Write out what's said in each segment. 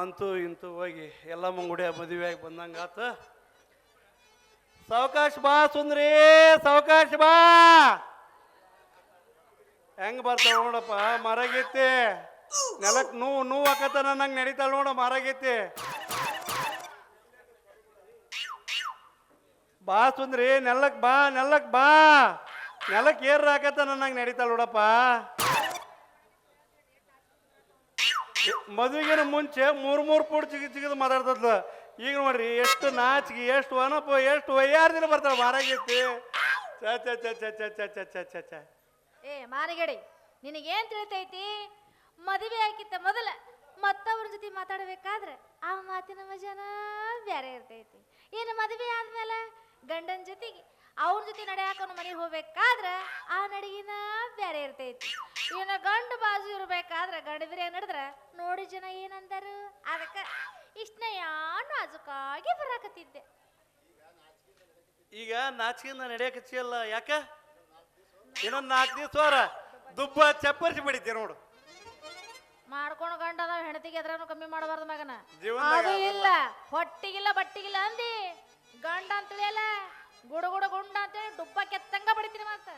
ಅಂತೂ ಇಂತೂ ಹೋಗಿ ಎಲ್ಲ ಮುಂಗುಡಿಯ ಮದುವೆಯಾಗಿ ಬಂದಂಗಾತ. ಸಾವಕಾಶ ಬಾ ಸುಂದ್ರಿ, ಸಾವಕಾಶ ಬಾ. ಹೆಂಗ್ ಬರ್ತಾವ ನೋಡಪ್ಪ ಮರಗೈತಿ ನೆಲಕ್ ನೂ ನೋವು ಹಾಕತ್ತ ನಂಗೆ ನಡೀತಾಳ ನೋಡ ಮರಗೈತಿ ಬಾ ಸುಂದ್ರಿ, ನೆಲಕ್ ಬಾ ನೆಲಕ್ ಬಾ. ನೆಲಕ್ ಏರ್ ಹಾಕತ್ತ ನಂಗೆ ನಡೀತಾಳ ನೋಡಪ್ಪ. ಮದುವೆಗಿನ ಮುಂಚೆ ಮೂರು ಮೂರು ಪೂಡ್ ಚಿಗಿ ಚಿಗಿದು ಈಗ ನೋಡ್ರಿ, ಎಷ್ಟು ನಾಚಿಗೆ, ಎಷ್ಟು ಅನಪ ಎಷ್ಟು ವಯ್ಯಾರು ದಿನ ಬರ್ತಾರ ಮಾರಾಗೈತಿ ಚ ಏ, ಮಾರಿಗಡಿ, ನಿನಗೇನ್ ತಿಳಿತೈತಿ? ಮದುವೆ ಆಕಿತ್ತ ಮೊದಲ ಮತ್ತವ್ರ ಜೊತೆ ಮಾತಾಡಬೇಕಾದ್ರೆ ಆ ಮಾತಿನ ಮಜಾನ ಬ್ಯಾರೆ ಇರ್ತೈತಿ. ಏನು ಮದುವೆ ಆದ್ಮೇಲೆ ಅವ್ರ ಜೊತೆ ನಡೆಯಾಕನು ಮನೆಗೆ ಹೋಗ್ಬೇಕಾದ್ರೆ ಆ ನಡಿಗಿನ ಬೇರೆ ಇರ್ತೈತಿ. ಇನ್ನು ಗಂಡು ಬಾಜು ಇರ್ಬೇಕಾದ್ರೆ ಗಂಡ ಬಿರಿಯ ನಡೆದ್ರ ನೋಡಿ ಜನ ಏನಂದರು. ಅದಕ್ಕ ಯಾನು ನಾಜುಕಾಗಿ ಬರಾಕತ್ತಿದ್ದೆ. ಈಗ ನಾಚಿಕೆಯಿಂದ ನಡೆಯಕಚ್ಚಿಯಲ್ಲ ಯಾಕ? ಇನ್ನೊಂದು ನಾಲ್ಕು ದಿವಸ ದುಬ್ಬ ಚಪ್ಪರಿಸಿ ಬಿಡಿದ್ದೆ ನೋಡು. ಮಾಡ್ಕೊಂಡು ಗಂಡ ಅದಾವ ಹೆಂಡತಿಗೆ ಎದ್ರನು ಕಮ್ಮಿ ಮಾಡಬಾರ್ದು ಮಗನ. ಜೀವನ್ದಾಗ ಅದು ಇಲ್ಲ ಹೊಟ್ಟಿಗಿಲ್ಲ ಬಟ್ಟಿಗಿಲ್ಲ ಅಂದಿ. ಗಂಡ ಅಂತೇಳಿಯಲ್ಲ ಗುಡ ಗುಡ ಗುಂಡ ಅಂತೇಳಿ ಡುಬ್ಬ ಕೆತ್ತಂಗ ಬಡಿತೀನಿ ಮತ್ತೆ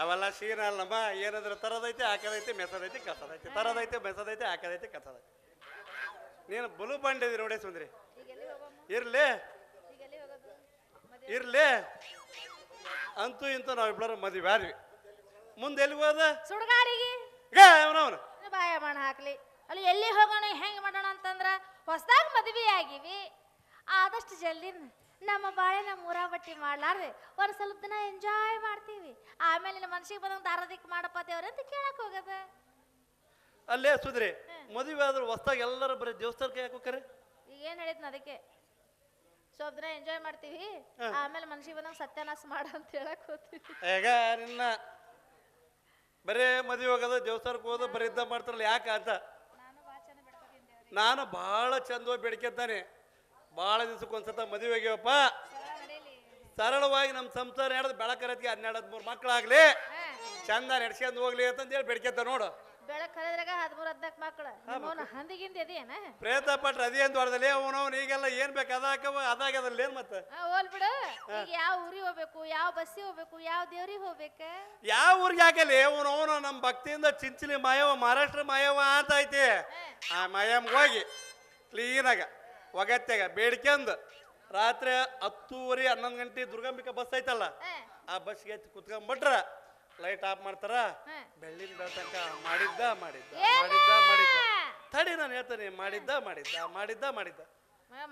ಅವೆಲ್ಲ ಅಲ್ಲ ಅಲ್ಲಮ್ಮ ಏನಾದ್ರು ತರದೈತೆ ಹಾಕದೈತೆ ಮೆಸದೈತೆ ಕಸದೈತೆ. ತರದೈತೆ ಮೆಸದೈತೆ ಹಾಕದೈತೆ ಕಸದೈತೆ. ನೀನು ಬಲು ಬಂಡಿದಿ ನೋಡಿ ಸುಂದ್ರಿ. ಇರ್ಲಿ. ಇರ್ಲಿ. ಅಂತೂ ಇಂತೂ ನಾವಿಬ್ಬರು ಮದುವೆ ಆದ್ವಿ ಮುಂದೆ ಎಲ್ಲಿ ಹೋದ? ಸುಡ್ಗಾಡಿಗೆ. ಅವನವನು ಬಾಯ ಮಣ ಹಾಕ್ಲಿ. ಅಲ್ಲಿ ಎಲ್ಲಿ ಹೋಗೋಣ ಹೆಂಗೆ ಮಾಡೋಣ ಅಂತಂದ್ರ ಹೊಸದಾಗ ಮದ್ವೆ ಆಗಿವಿ ಆದಷ್ಟು ಜಲ್ದಿ ನಮ್ಮ ಬಾಳೆ ನಮ್ಮ ಊರ ಬಟ್ಟಿ ಮಾಡ್ಲಾರ್ದೆ. ಒಂದ್ ಸ್ವಲ್ಪ ದಿನ ಎಂಜಾಯ್ ಮಾಡ್ತೀವಿ. ಆಮೇಲೆ ನಿನ್ನ ಮನ್ಸಿಗೆ ಬಂದಂಗ ಆರಾಧಿಕ್ ಮಾಡಪ್ಪ ದೇವ್ರ ಅಂತ ಕೇಳಕ್ ಹೋಗದ. ಅಲ್ಲೇ ಸುದ್ರಿ ಮದುವೆ ಆದ್ರೆ ಹೊಸ್ದಾಗ ಎಲ್ಲರೂ ಬರೀ ದೇವಸ್ಥಾನಕ್ಕೆ ಕೈ ಹೋಗ್ತಾರೆ ಈಗ ಏನ್ ಹೇಳಿದ್ನ ಅದಕ್ಕೆ? ಸ್ವಲ್ಪ ದಿನ ಎಂಜಾಯ್ ಮಾಡ್ತೀವಿ. ಆಮೇಲೆ ಮನ್ಸಿಗೆ ಬಂದಂಗ ಸತ್ಯನಾಶ ಮಾಡ ಅಂತ ಹೇಳಕ್ ಹೋಗ್ತೀವಿ ಈಗ ನಿನ್ನ ಬರೇ ಮದುವೆ ಹೋಗೋದು ದೇವಸ್ಥಾನಕ್ಕೆ ಹೋದ ಬರೀ ಇದ್ದ ಮಾಡ್ತಾರಲ್ಲ ಯಾಕೆ ಅಂತ? ನಾನು ಭಾಳ ಚಂದ ಬೇಡಿಕೆ ನಾನು ಭಾಳ ಚಂದವಾಗಿ ಬೇಡ್ಕೊತಾನೆ ಭಾಳ ದಿವ್ಸಕ್ಕೆ ಒಂದ್ಸತ ಮದುವೆ ಆಗ್ಯವಪ್ಪ. ಸರಳವಾಗಿ ನಮ್ಮ ಸಂಸಾರ ನಡೆದು ಬೆಳಕರತ್ಗೆ ಹನ್ನೆರಡು ಹದಿಮೂರು ಮಕ್ಕಳಾಗ್ಲಿ ಚಂದ ನಡ್ಸ್ಕೊಂಡು ಹೋಗ್ಲಿ ಅಂತಂದೇಳಿ ಬೆಡ್ಕೆತ ನೋಡು. ಬೆಳಕ ಕರೆದ್ರಾಗ ಹದಿಮೂರು ಹದಿನಾಲ್ಕು ಮಕ್ಕಳು ನಿಮ್ಮವನ ಹಂದಿಗಿಂದ ಅದೇನ ಪ್ರೇತ ಪಟ್ರೆ ಅದೇನು ದೊಡ್ಡದಲ್ಲಿ ಅವನವನು ಈಗೆಲ್ಲ ಏನು ಬೇಕು ಅದಾಕವ ಅದಾಗದಲ್ಲ ಏನು ಮತ್ತೆ ಹೋಲ್ ಬಿಡು. ಈಗ ಯಾವ ಊರಿಗೆ ಹೋಗ್ಬೇಕು ಯಾವ ಬಸ್ಸಿಗೆ ಹೋಗ್ಬೇಕು ಯಾವ ದೇವ್ರಿಗೆ ಹೋಗ್ಬೇಕ? ಯಾವ ಊರಿಗೆ ಹಾಕಲಿ ಅವನು ಅವನು ನಮ್ಮ ಭಕ್ತಿಯಿಂದ ಚಿಂಚಲಿ ಮಾಯವ ಮಹಾರಾಷ್ಟ್ರ ಮಾಯವ ಅಂತ ಐತಿ. ಆ ಮಾಯಮ್ಗೆ ಹೋಗಿ ಕ್ಲೀನಾಗ ಒಗತ್ಯಾಗ ಬೇಡ್ಕೆಂದು. ರಾತ್ರಿ ಹತ್ತೂವರೆ ಹನ್ನೊಂದು ಗಂಟೆ ದುರ್ಗಾಂಬಿಕಾ ಬಸ್ ಐತಲ್ಲ ಆ ಬಸ್ಗೆ ಎತ್ತಿ ಕುತ್ಕೊಂಡ್ಬಿಟ್ರ ಲೈಟ್ ಆಫ್ ಮಾಡ್ತಾರ ಬೆಳ್ಳಿನ ಬೆಳ್ತಂಕ ಮಾಡಿದ್ದ ಮಾಡಿದ್ದ ಮಾಡಿದ್ದ ಮಾಡಿದ್ದ. ತಡಿ ನಾನು ಹೇಳ್ತೇನೆ ಮಾಡಿದ್ದ ಮಾಡಿದ್ದ ಮಾಡಿದ್ದ ಮಾಡಿದ್ದ.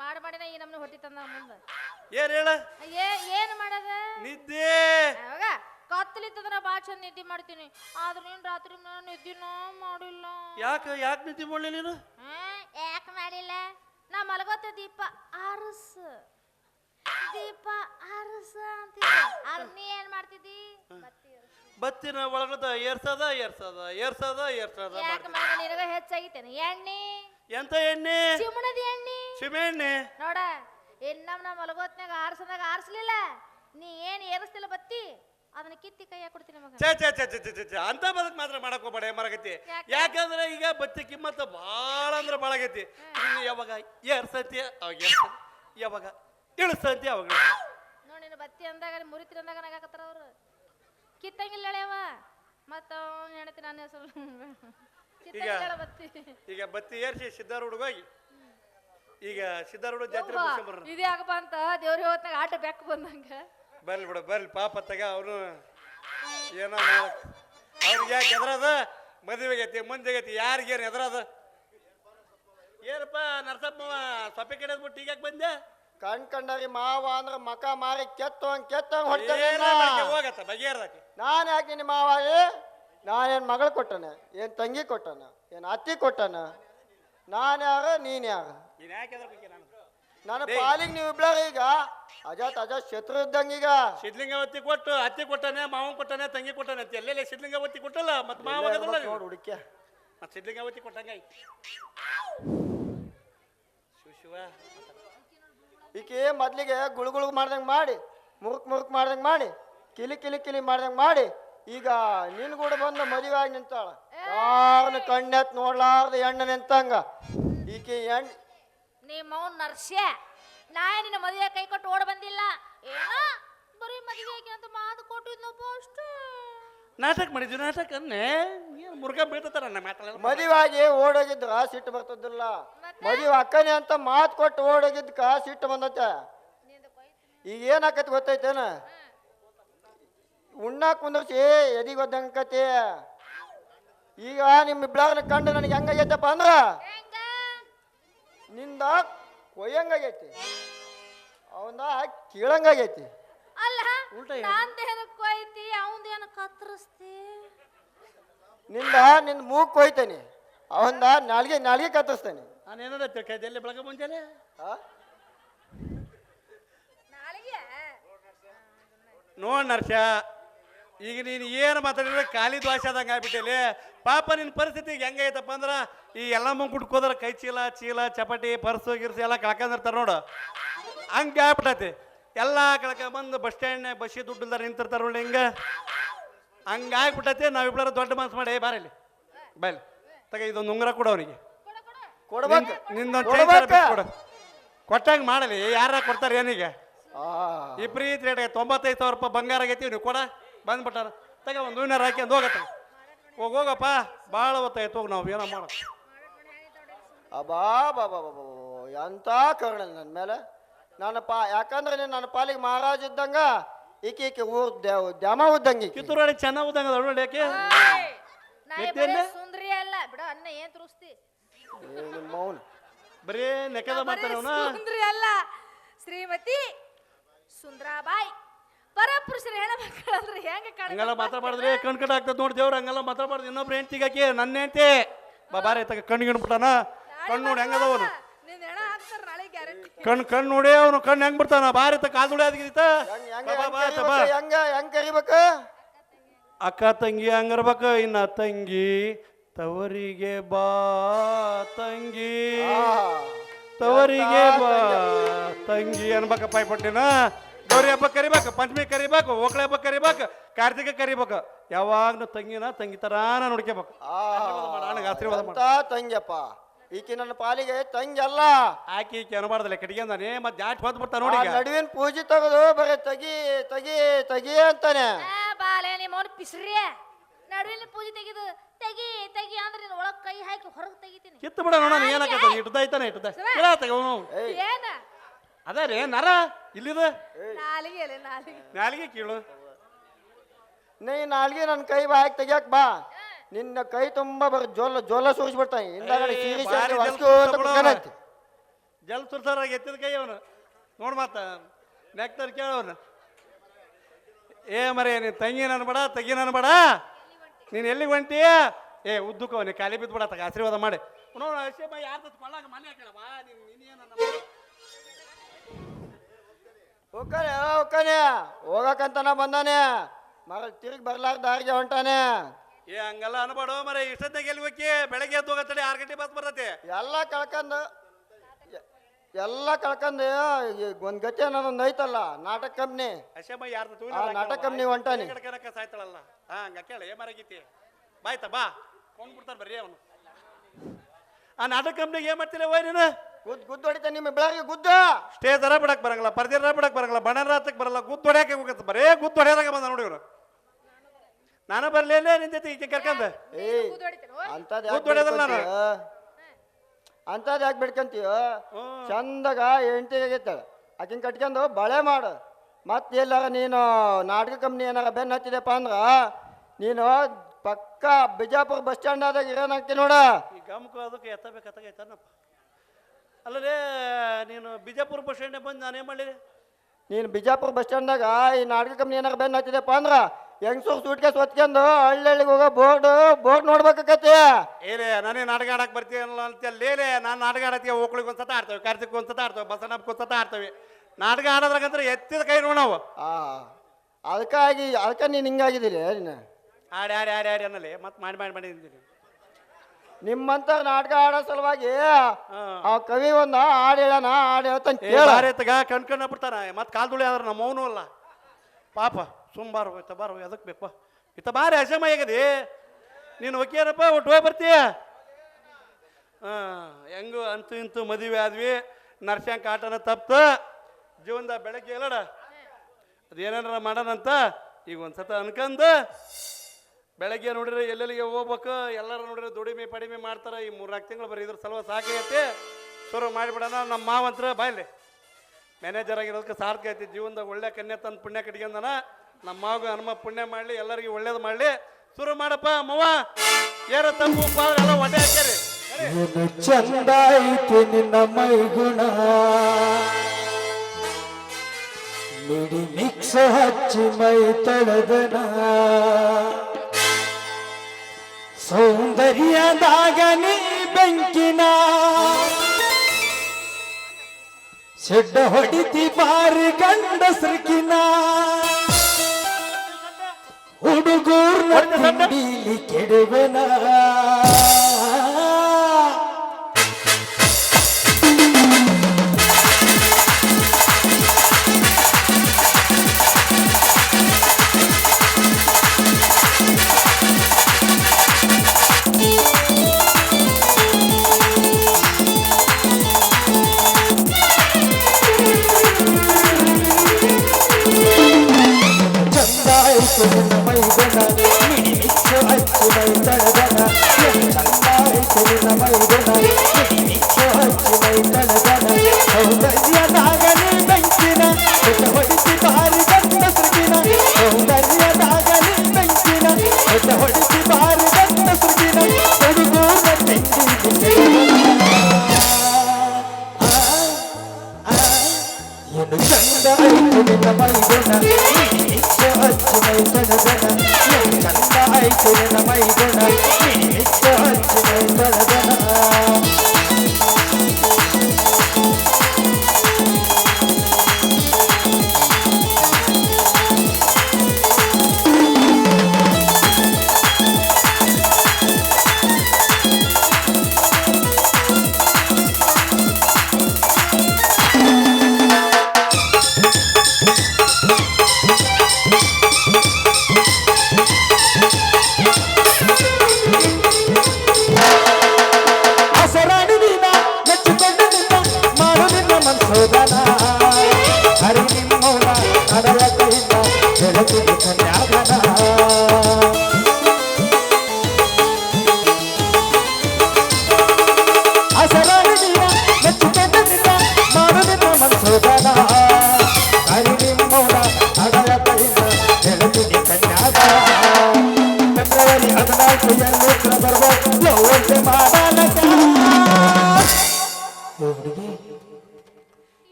ಮಾಡ ಮಾಡಿನ ಈ ನಮ್ನ ಹೊಟ್ಟಿ ತಂದ ಮುಂದೆ ಏನ್ ಹೇಳ? ಏನ್ ಮಾಡದ? ನಿದ್ದೆ! ಕತ್ತಲಿತ್ತಂದ್ರ ಭಾಳ ಚಂದ ನಿದ್ದೆ ಮಾಡ್ತೀನಿ. ಆದ್ರ ನೀನ್ ರಾತ್ರಿ ನಿದ್ದಿನ ಮಾಡಿಲ್ಲ. ಯಾಕ ಯಾಕೆ ನಿದ್ದೆ ಮಾಡ್ಲಿಲ್ಲ ನೀನು? ಯಾಕೆ ಮಾಡಿಲ್ಲ? ನಾ ಮಲಗೋತ ದೀಪ. ಆರಸ್ ದೀಪ ಆರಸ ಅಂತ ನೀ ಏನ್ ಮಾಡ್ತಿದ್ದಿ. ಬತ್ತಿನ ಒಳಗದ ಏರ್ಸದ ಏರ್ಸದ ಏರ್ಸದ ಏರ್ಸದ ಯಾಕೆ. ಮಗ ನಿನಗ ಹೆಚ್ಚಾಗಿತ್ತೇನೆ. ಎಣ್ಣೆ. ಎಂತ ಎಣ್ಣೆ? ಚಿಮಣದ ಎಣ್ಣೆ. ಸಿಮೆಣ್ಣೆ ನೋಡ ಇನ್ನಮ್ಮ ನಾ ಮಲಗೋತ್ನಾಗ ಆರ್ಸದಾಗ ಆರ್ಸ್ಲಿಲ್ಲ. ನೀ ಏನ್ ಏರಿಸ್ತಿಲ್ಲ ಬತ್ತಿ? ಅದನ್ನ ಕಿತ್ತಿ ಕೈಯಾಗ ಕೊಡ್ತೀನಿ ಮಗ. ಅಂತ ಬದಕ್ ಮಾತ್ರ ಮಾಡಕ್ ಹೋಗ್ಬೇಡ ಮರಗತಿ ಯಾಕೆ? ಯಾಕಂದ್ರೆ ಈಗ ಬತ್ತಿ ಕಿಮ್ಮತ್ತ ಭಾಳ ಅಂದ್ರೆ ಭಾಳ ಆಗೈತಿ. ಇನ್ನು ಯಾವಾಗ ಏರ್ಸತಿ? ಅವಾಗ ಏರ್ಸತಿ. ಯಾವಾಗ ಇಳಿಸ್ತಂತಿ ಅವಾಗ ನೋಡಿನ ನೋಡಿ ನೀನು ಬತ್ತಿ ಅಂದಾಗ ಮುರಿತಿ ಅಂದಾಗ ನಗಾಕತ್ತಾರ ಅವ್ರು. ಕಿತ್ತಂಗಿಲ್ಲ ಅವ. ಮತ್ತ ಅವ್ನ್ ಹೆಂಡತಿ ನಾನು ಹೆಸರು. ಕಿತ್ತಂಗಿಲ್ಲ ಬತ್ತಿ. ಈಗ ಬತ್ತಿ ಏರ್ಸಿ ಸಿದ್ಧಾರೂಢ ಹೋಗಿ. ಈಗ ಸಿದ್ಧಾರೂಢ ಜಾತ್ರೆ ಇದ್ಯಾಕಪ್ಪ ಇದೇ ಆಗಪ್ಪ ಅಂತ ದೇವ್ರಿಗೆ ಹೋತ್ನಾಗ ಆಟ ಬೆಕ್ಕ ಬಂದಂಗ. ಬರ್ಲಿ ಬಿಡು ಬರ್ಲಿ ಪಾಪ ತಗ ಅವರು ಏನೋ ಅವ್ರಿಗೆ ಯಾಕೆ ಎದ್ರದ ಮದುವೆ ಆಗೈತಿ ಮುಂದೆ ಆಗೈತಿ ಯಾರಿಗೇನು ಎದ್ರದ ಏನಪ್ಪ ನರಸಪ್ಪ ಸೊಪ್ಪೆ ಕಡೆ ಬಿಟ್ಟು ಈಗ ಬಂದೆ? ಕಣ್ ಕಂಡರಿ ಮಾವ ಅಂದ್ರೆ ಮಕ ಮಾರಿ ಕೆತ್ತು ಹಂಗ ಕೆತ್ತು ಬೆಳಗ್ಗೆ ಹೋಗತ್ತ ಬಗೆಹರ್ದತಿ ನಾನು ಯಾಕೆ ನಿನ್ನ ಮಾವ ನಾನೇನ್ ಮಗಳು ಕೊಟ್ಟನ? ಏನ್ ತಂಗಿ ಕೊಟ್ಟನ? ಏನ್ ಅತ್ತಿ ಕೊಟ್ಟನ? ನಾನು ಯಾರ ನೀನ್ ಯಾರ? ನೀನ್ ಯಾಕೆ ನಾನು ನನ್ನ ಪಾಲಿಗೆ ನೀವು ಇಬ್ಳಾರ ಈಗ? ಅಜಾತ್ ಅಜಾತ್ ಶತ್ರು ಇದ್ದಂಗೀಗ ಸಿದ್ಲಿಂಗಾವತಿ ಕೊಟ್ಟು ಅತ್ತಿ ಕೊಟ್ಟಾನೆ ಮಾವನ್ ಕೊಟ್ಟಾನೆ ತಂಗಿ ಕೊಟ್ಟಾನೆ ಅಂತ ಎಲ್ಲೆಲ್ಲ ಸಿದ್ಲಿಂಗಾವತಿ ಕೊಟ್ಟಲ್ಲ? ಮತ್ ಮಾವ ಆಗದಲ್ಲ ನೋಡು ಹುಡುಕ್ಯ. ಮತ್ ಸಿದ್ಲಿಂಗಾವತಿ ಕೊಟ್ಟಂಗ ಶಿವ ಶಿವ. ಈಕೆ ಮೊದ್ಲಿಗೆ ಗುಳುಗುಳು ಮಾಡ್ದಂಗೆ ಮಾಡಿ ಮುರುಕ್ ಮುರುಕ್ ಮಾಡ್ದಂಗೆ ಮಾಡಿ ಕಿಲಿ ಕಿಲಿ ಕಿಲಿ ಮಾಡ್ದಂಗೆ ಮಾಡಿ ಈಗ ನಿನ್ ಕೂಡ ಬಂದು ಮದುವೆ ಆಗಿ ನಿಂತಾಳ. ಯಾರನ್ನ ಕಣ್ಣೆತ್ ನೋಡ್ಲಾರ್ದ ಹೆಣ್ಣು ನಿಂತಂಗ. ಈಕೆ ಎಣ್ ನಿಮ್ಮ ಅವ್ನ ನರ್ಸ್ಯ. ನಾ ನಿನ್ನ ಮದುವೆ ಕೈ ಕೊಟ್ಟು ಓಡ್ ಬಂದಿಲ್ಲ. ಏನೋ ಬರೀ ಮದುವೆ ಆಗಿ ಅಂತ ಮಾತು ಕೊಟ್ಟಿದ್ನಪ್ಪ ಅಷ್ಟೇ. ನಾಟಕ ಮಾಡಿದ್ವಿ ನಾಟಕ ಅನ್ನೇ? ಏನು ಮುರುಗ ಬೀಳ್ತಾರ ನಮ್ಮ ಮಾತಾಡಲ್ಲ ಮದುವಾಗಿ ಓಡೋಗಿದ್ರ ಸಿಟ್ಟು ಬರ್ತದಿಲ್ಲ. ಮದುವೆ ಅಕ್ಕನೆ ಅಂತ ಮಾತು ಕೊಟ್ಟು ಓಡೋಗಿದ್ಕ ಕಾಸಿಟ್ಟು ಬಂದತ್ತೆ ಈಗ ಏನಾಕತಿ ಗೊತ್ತೈತೇನ? ಉಣ್ಣಾಕ್ ಕುಂದ್ರಸಿ ಎದಿಗೆ ಒದ್ದಂಕತಿ ಈಗ ನಿಮ್ಮ ಇಬ್ಳಾರ್ನ ಕಂಡು ನನಗೆ ಹೆಂಗಾಗೈತಪ್ಪ ಅಂದ್ರ? ನಿಂದ ಕೊಯ್ಯಂಗಾಗೈತಿ. ಅವನ ಕೀಳಂಗಾಗೈತಿ. ಅಲ್ಲ ಉಲ್ಟಾ ನಂದೇನು ಕೊಯ್ತಿ ಅವಂದೇನ ಕತ್ತರಿಸ್ತಿ? ನಿಂದ ನಿನ್ ಮೂಗ್ ಕೊಯ್ತೇನೆ ಅವಂದ ನಾಲ್ಗೆ ನಾಲ್ಗೆ ಕತ್ತರಿಸ್ತೇನೆ. ನಾನು ಏನಾರ ತಿಳ್ಕೈತೆ ಬೆಳಗ್ಗೆ ಮುಂಜಾನೆ ಆ? ನಾಳೆಗೆ ನೋಡ್ ನರ್ಷ ಈಗ ನೀನು ಏನು ಮಾತಾಡಿದ್ರೆ ಖಾಲಿ ದ್ವಾಸ ಆದಂಗೆ ಆಗ್ಬಿಟ್ಟೇಲಿ ಪಾಪ ನಿನ್ನ ಪರಿಸ್ಥಿತಿ ಹೆಂಗೈತಪ್ಪ ಅಂದ್ರೆ ಈ ಎಲ್ಲ ಮುಂಗುಟ್ ಹೋದ್ರೆ ಕೈ ಚೀಲ ಚೀಲ ಚಪಾಟಿ ಪರ್ಸು ಗಿರ್ಸು ಎಲ್ಲ ಕಳ್ಕೊಂಡಿರ್ತಾರೆ ನೋಡು. ಹಂಗೆ ಆಗ್ಬಿಟ್ಟೈತಿ. ಎಲ್ಲ ಕಳ್ಕೊಂಬಂದು ಬಸ್ ಸ್ಟ್ಯಾಂಡ್ನಾಗ ಬಸ್ಸಿ ದುಡ್ಡು ನಿಂತಿರ್ತಾರೆ ನೋಡಿ ಹಿಂಗೆ. ಹಂಗೆ ಆಗ್ಬಿಟ್ಟೈತಿ ನಾವಿಬ್ಬರ ದೊಡ್ಡ ಮನಸ್ಸು ಮಾಡಿ ಬಾರಲ್ಲಿ ಬಾಯ್ಲಿ ತಗ ಇದೊಂದು ಉಂಗುರ ಕೊಡು ಅವನಿಗೆ. ಕೊಡ್ಬೇಕು. ನಿಂದೊಂದು? ಕೊಡು. ಕೊಟ್ಟಂಗೆ ಮಾಡಲಿ ಯಾರ ಕೊಡ್ತಾರೆ ಏನೀಗ ವಿಪರೀತ ರೇಟ್ ತೊಂಬತ್ತೈದು ಸಾವಿರ ರೂಪಾಯಿ ಬಂಗಾರ ಆಗೈತಿ ನೀವು ಕೊಡ. ಬಂದ್ಬಿಟ್ಟಾರ. ತಗ ಒಂದು ಹೂವಿನಾರ ಹಾಕ್ಯಂದು ಹೋಗತ್ತ. ಹೋಗಿ ಹೋಗಪ್ಪ ಭಾಳ ಹೊತ್ತಾಯ್ತು ಹೋಗಿ ನಾವು ಏನೋ ಮಾಡೋ ಅಬಾ ಬಾ ಬಾ ಬಾ ಬಾ ಬಾ. ಎಂತ ಕರುಣ ನನ್ನ ಮೇಲೆ? ನನ್ನ ಪಾ ಯಾಕಂದ್ರೆ ನೀನು ನನ್ನ ಪಾಲಿಗೆ ಮಹಾರಾಜ ಇದ್ದಂಗ ಈಕೆ ಈಕೆ ಊರ್ ದೇವ್ ದ್ಯಾಮ ಉದ್ದಂಗೆ ಈಕಿ. ಕಿತ್ತೂರು ರಾಣಿ ಚೆನ್ನಾಗಿ ಉದ್ದಂಗ ಅದ ನೋಡಿ ಯಾಕೆ? ನಾ? ಬರೀ ಸುಂದ್ರಿ ಅಲ್ಲ. ಬಿಡ ಅನ್ನ ಏನ್ ತುರುಸ್ತಿ? ಏ ನಿಮ್ಮ ಮೌನ. ಬರೀ ನೆಕದ ಮಾಡ್ತಾನೆ ಅವನ ಸುಂದ್ರಿ ಅಲ್ಲ. ಶ್ರೀಮತಿ ಸುಂದ್ರಾಬಾಯಿ. ಪರಪುರುಷರ ಹೆಣ್ಮಕ್ಳಂದ್ರೆ ಹೆಂಗ ಹಂಗೆಲ್ಲ ಮಾತಾಡ್ಬಾರ್ದ್ರಿ ಕಣ್ ಕಡೆ ಆಗ್ತದ ನೋಡಿ ದೇವ್ರ ಹಂಗೆಲ್ಲ ಮಾತಾಡ್ಬಾರ್ದು ಇನ್ನೊಬ್ರು ಹೆಂಡ್ತಿಗೆ ಹಾಕಿ ನನ್ನ ಹೆಂಡ್ತಿ ಬಾಬಾರ ಬಾರಿ ಕಣ್ಣು ಕಣ್ಣಿಗೆ ಬಿಟ್ಟಾನ? ಕಣ್ಣು ನೋಡಿ ಹೆಂಗದ ಅವನು ನಿನ್ನ ಹೆಣ ಹಾಕ್ತಾರ ನಾಳೆ ಗ್ಯಾರಂಟಿ ಕಣ್ ಕಣ್ಣು ನೋಡಿ ಅವನು ಕಣ್ಣು ಹೆಂಗ್ ಬಿಡ್ತಾನ? ಬಾರಿ ತ ಕಾಲ್ ದುಡಿ ಅದಕ್ಕಿತ್ತ ಹೆಂಗ್ ಹೆಂಗ್ ಬಾ ಬಾ ಹೆಂಗ್ ಬಾ ಕರಿಬೇಕು? ಹೆಂಗ ಹೆಂಗ್ ಕರಿಬೇಕು? ಅಕ್ಕ ತಂಗಿ ಹಂಗಿರ್ಬೇಕು ಇನ್ನ ತಂಗಿ ತವರಿಗೆ ಬಾ ತಂಗಿ. ಆ, ತವರಿಗೆ ಬಾ ತಂಗಿ. ತಂಗಿ ಅನ್ಬೇಕಪ್ಪ ಪಟ್ಟಿನ. ಗೌರಿ ಹಬ್ಬ ಕರಿಬೇಕು ಪಂಚಮಿ ಕರಿಬೇಕು ಓಕಳೆ ಹಬ್ಬ ಕರಿಬೇಕು ಕಾರ್ತಿಕ ಕರಿಬೇಕು. ಯಾವಾಗ್ಲೂ ತಂಗಿನ ತಂಗಿ ತರಾನ ನೋಡ್ಕೋಬೇಕು. ಆ, ಆಶೀರ್ವಾದ ಮಾಡು, ಅಣ್ಣಗೆ ಆಶೀರ್ವಾದ ಮಾಡು. ಎಂತ ತಂಗಿಯಪ್ಪ? ಈಕಿ ನನ್ನ ಪಾಲಿಗೆ ತಂಗಿ ಅಲ್ಲ ಆಕಿ ಈಕಿ ಅನ್ಬಾರ್ದಲ್ಲ ಅಂದಾನೆ ಮತ್ತೆ ಜಾಟ್ ಬಂದ್ ಬಿಡ್ತಾ ಆ ನೋಡಿ ಈಗ. ನಡುವಿನ ಪೂಜೆ ತೆಗೆದು ಬರೀ ತಗಿ ತಗಿ ತಗಿ ಅಂತಾನೆ. ಬಾಲೆ ನಿಮ್ಮ ಅವ್ನ ಪಿಸ್ರಿಯ ನಡುವಿನ ಪೂಜೆ ತೆಗೆದು ತೆಗಿ ತೆಗಿ ಅಂದ್ರೆ ನೀನ್ ಒಳಗ್ ಕೈ ಹಾಕಿ ಹೊರಗೆ ತೆಗಿತೀನಿ. ಕಿತ್ತು ಬಿಡ ನೋಡೋಣ ಏನಾಗತ್ತ ಇಟ್ಟದ ಐತಾನೆ ಇಟ್ಟದ ಕೇಳತ್ತ ಅವನು. ಏಯ್. ಏನ? ಅದ ರೀ ನರ ಇಲ್ಲಿದ? ನಾಲಿಗೆ ಅಲ್ಲ ನಾಲಿಗೆ. ನಾಲಿಗೆ ಕೀಳು. ನೀ ನಾಲ್ಗೆ ನನ್ನ ಕೈ ಬಾಯಕ್ ತೆಗಿಯಕ್ ಬಾ. ನಿನ್ನ ಕೈ ತುಂಬಾ ಬರ ಜೋಲ ಜೋಲ ಸುರಿಸ್ಬಿಡ್ತಾನೆ ಹಿಂದಾಗಡೆ ಸೀರಿ ಸೀರಿ ಕುತ್ಕೊಂಡೈತಿ. ಜಲ್ ಸುರ್ಸಾರಾಗ ಎತ್ತಿದ ಕೈ ಅವನು. ನೋಡ್ ಮಾತ ನೆಕ್ತಾರ ಕೇಳವನು ಏ ಮರೆ ನೀನ್ ತಂಗಿ ನನ್ ಬಡ ತಗಿ ನನ್ ಬಡ. ನೀನ್ ಎಲ್ಲಿಗೆ ಹೊಂಟಿ? ಏ ಉದ್ದಕ್ಕವ ನೀ ಕಾಲಿ ಬಿದ್ದು ಬಿಡತ್ತಾಗ ಆಶೀರ್ವಾದ ಮಾಡಿ. ನೋಡ ಯಾರ್ದ ಕೊಳ್ಳಾಗ ಮನೆ ಹಾಕಣವ ನೀನ್ ನೀನೇನ ಹೋಗ್ಕಾನೆ ಹೋಗಕ್ಕಂತ ನಾ ಬಂದಾನೆ. ಮರ ತಿರುಗಿ ಬರ್ಲಾರ ದಾರಿಗೆ ಹೊಂಟಾನೆ. ಏ ಹಂಗಲ್ಲ ಅನ್ಬಾಡು ಮರ. ಇಷ್ಟ ಎಲ್ಲಿ ಹೋಗಿ? ಬೆಳಗ್ಗೆ ಎದ್ದು ಹೋಗತ್ತಡಿ ಆರು ಗಂಟೆ ಬಸ್ ಬರ್ತೈತಿ. ಎಲ್ಲ ಕಳ್ಕಂದು ಎಲ್ಲ ಕಳ್ಕಂದು ಒಂದ್ ಗತಿ ಅನ್ನೋದೊಂದು ಐತಲ್ಲ ನಾಟಕ ಕಂಪ್ನಿ. ಅಶೇಮ ಯಾರ್ದ ಆ, ನಾಟಕ ಕಂಪ್ನಿ ಹೊಂಟಾನೆ. ಕಣಕ ಸಾಯ್ತಾಳಲ್ಲ. ಹಾ ಹಂಗ ಕೇಳ ಏ ಮರಗೀತಿ ಬಾಯ್ತಾ ಬಾ. ಕೊಂಡ್ ಬಿಡ್ತಾರ ಬರ್ರಿ ಅವನು. ಆ ನಾಟಕ ಕಂಪ್ನಿಗೆ ಏನ್ ಮಾಡ್ತಿಲ್ಲ ಓಯ್ ನೀನು? ಗುದ್ ಗುದ್ದು ಹೊಡಿತ ನಿಮ್ಮ ಬೆಳಗ್ಗೆ ಗುದ್ದ. ಸ್ಟೇಜ್ ಅರ ಬಿಡಕ್ ಬರಂಗಿಲ್ಲ ಪರ್ದಿರ ಬಿಡಕ್ ಬರಂಗಿಲ್ಲ ಬಣ್ಣರ ರಾತಕ್ ಬರಲ್ಲ ಗುದ್ದು ಹೊಡ್ಯಾಕೆ ಹೋಗತ್ತೆ ಬರೇ ಗುದ್ದು ಹೊಡ್ಯಾದಾಗ ಬಂದ ನೋಡಿ ಇವ್ರು. ನಾನು ಬರ್ಲಿಲ್ಲ ನಿಂತೈತಿ ಈಕೆ ಕರ್ಕಂದ ಹೊಡಿತೀನಿ ಅಂತದ್ ಗುದ್ದು ಹೊಡ್ಯೋದಲ್ಲ ನಾನು. ಅಂತದ್ ಯಾಕೆ ಬಿಡ್ಕಂತೀವ. ಚಂದಾಗ ಹೆಂಡತಿಗೆ ಆಗೈತಾಳ ಆಕಿನ ಕಟ್ಕೊಂಡು ಬಳೆ ಮಾಡು. ಮತ್ತೆ ಎಲ್ಲಾರ ನೀನು ನಾಟಕ ಕಂಪ್ನಿ ಏನಾರ ಬೆನ್ನ ಹತ್ತಿದೆಪ್ಪ ಅಂದ್ರ ನೀನು ಪಕ್ಕ ಬಿಜಾಪುರ ಬಸ್ ಸ್ಟ್ಯಾಂಡ್ ಆದಾಗ ನೋಡು ನೋಡ. ಈ ಗಮಕ ಅದಕ್ಕೆ ಎತ್ತಬೇಕತ್ತಾಗೈತನಪ್ಪ ಅಲ್ಲರೇ ನೀನು ಬಿಜಾಪುರ ಬಸ್ ಸ್ಟ್ಯಾಂಡ್ ಬಂದು ನಾನೇನು ಮಾಡಲಿ? ನೀನು ಬಿಜಾಪುರ ಬಸ್ ಸ್ಟ್ಯಾಂಡ್ನಾಗ ಈ ನಾಟಕ ಕಂಪ್ನಿ ಏನಾರ ಬೆನ್ನ ಹತ್ತಿದೆಪ್ಪ ಅಂದ್ರ ಹೆಂಗ್ಸೂರ್ ಸೂಟ್ಕೇಸ್ ಹೊತ್ಕೊಂಡು ಹಳ್ಳಿಗೆ ಹೋಗೋ ಬೋರ್ಡ್ ಬೋರ್ಡ್ ನೋಡ್ಬೇಕಾಕತಿ ಏನೇ ನಾನೇ ನಾಟಕ ಆಡಕ್ಕೆ ಬರ್ತೀನಲ್ಲ ಅಂತ ಲೇಲೆ ನಾನು ನಾಟಕ ಆಡತ್ತೆ ಓಕ್ಳಿಗೆ ಒಂದ್ಸತ ಆಡ್ತೇವೆ ಕಾರ್ತಿಕ್ ಒಂದ್ಸತ ಆಡ್ತೇವೆ ಬಸಣ್ಣಪ್ಪ ಒಂದ್ಸತ ಆಡ್ತೇವೆ. ನಾಟಕ ಆಡೋದ್ರಾಗಂದ್ರೆ ಎತ್ತಿದ ಕೈ ನೋಡವು ಆ ಅದಕ್ಕಾಗಿ ಅದಕ್ಕೆ ನೀನು ಹಿಂಗಾಗಿದ್ದೀರಿ ನೀನು? ಆಡಿ ಆಡಿ ಆಡಿ ಆಡಿ ಅನ್ನಲಿ. ಮತ್ತೆ ಮಾಡಿ ಮಾಡಿ ಮಾಡಿ ನಿಮ್ಮಂತ ನಾಟಕ ಆಡೋ ಸಲುವಾಗಿ ಆ ಕವಿ ಒಂದ ಹಾಡು ಹೇಳಣ ಹಾಡು ಹೇಳ್ತಾನೆ ಕೇಳಾರೇತಗ ಕಣ್ಕಣ್ಣ ಬಿಡ್ತಾನ ಮತ್ತೆ ಕಾಲ್ ಆದ್ರೆ ನಮ್ಮ ಅವನು ಅಲ್ಲ. ಪಾಪ ಸುಂಬಾರು ಇತ್ತ ಬಾರು ಎದಕ್ ಬೇಕು? ಇತ್ತ ಬಾರಿ ಅಸಮ ಆಗದಿ ನೀನು ಒಕ್ಕೇರಪ್ಪ ಒಟ್ಟು ಹೋಗಿ ಬರ್ತೀಯ ಹಾಂ ಹೆಂಗು ಅಂತೂ ಇಂತು ಮದುವೆ ಆದ್ವಿ. ನರ್ಸಂಗ್ ಕಾಟನ ತಪ್ತ. ಜೀವನದ ಬೆಳಗ್ಗೆ ಎಲ್ಲಡ ಅದೇನಾರ ಮಾಡೋಣಂತ? ಈಗ ಒಂದ್ಸತ ಅನ್ಕಂದು. ಬೆಳಗ್ಗೆ ನೋಡಿದ್ರೆ ಎಲ್ಲೆಲ್ಲಿಗೆ ಹೋಗ್ಬೇಕು? ಎಲ್ಲರೂ ನೋಡಿದ್ರೆ ದುಡಿಮೆ ಪಡಿಮೆ ಮಾಡ್ತಾರೆ. ಈ ಮೂರ್ನಾಲ್ಕು ತಿಂಗಳು ಬರೀ ಇದ್ರ ಸಲುವಾಗಿ ಸಾಕಾಗೈತಿ. ಶುರು ಮಾಡಿಬಿಡೋಣ. ನಮ್ಮ ಮಾವಂತ್ರ ಬಾಯ್ಲಿ ಮ್ಯಾನೇಜರ್ ಆಗಿರೋದಕ್ಕೆ ಸಾರ್ಥಕ ಐತಿ. ಜೀವನದಾಗ ಒಳ್ಳೆ ಕನ್ಯೆ ತಂದು ಪುಣ್ಯ ಕಟ್ಕೊಂಡನ. ನಮ್ಮ ಮಾವಗ ಹನುಮ ಪುಣ್ಯ ಮಾಡಲಿ, ಎಲ್ಲರಿಗೂ ಒಳ್ಳೇದು ಮಾಡಲಿ. ಶುರು ಮಾಡಪ್ಪ, ಮವ. ಏರ ತಂಪು ಎಲ್ಲ ಒಡೆ ಹಾಕ್ಯಾರಿ. ಚಂದಾಯಿತು ನಿನ್ನ ಮೈಗುಣ. ಮಿಡಿ ಮಿಕ್ಸ ಹಚ್ಚಿ ಮೈ ತಳದನ. ಸೌಂದರ್ಯದಾಗ ನೀ ಬೆಂಕಿನ. ಶೆಡ್ಡ ಹೊಡಿತಿ ಬಾರಿ ಗಂಡ ಸೃಕಿನ ಹುಡುಗೂರ್ನ ಕೆಡವೆನ.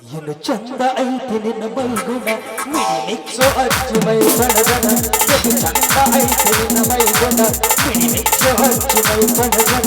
ಏನು ಚಂದ ಐತಿ ನಿನ್ನ ಮೈಗುಣ? ಮಿಡಿಮಿಚ್ಚು ಅಚ್ಚು ಮೈ ಬಡಗಣ ಏನು ಚಂದ ಐತಿ ನಿನ್ನ ಬೈಗುಣ ಮಿಡಿಮಿಚ್ಚು ಅಚ್ಚು ಮೈ ಬಡಗಣ